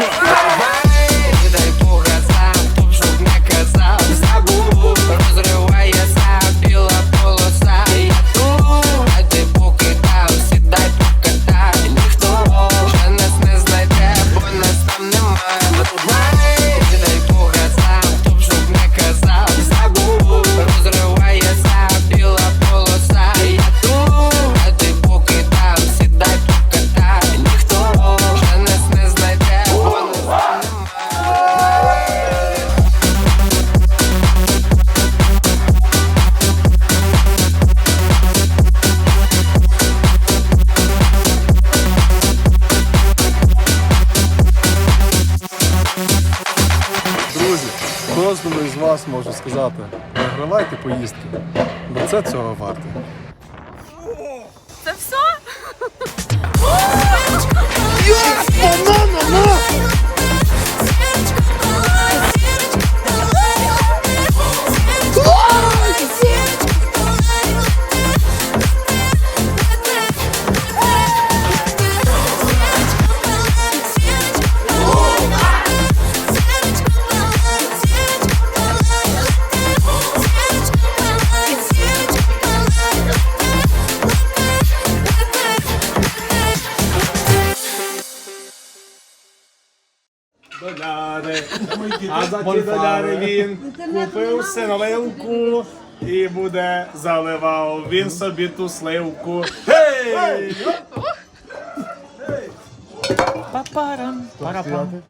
Yeah. Вас можу сказати, вигравайте поїздки, бо це цього варте. Доляри. А за ті доляри він купив синовилку і буде заливав він собі ту сливку. Гей! Папарам, парапам.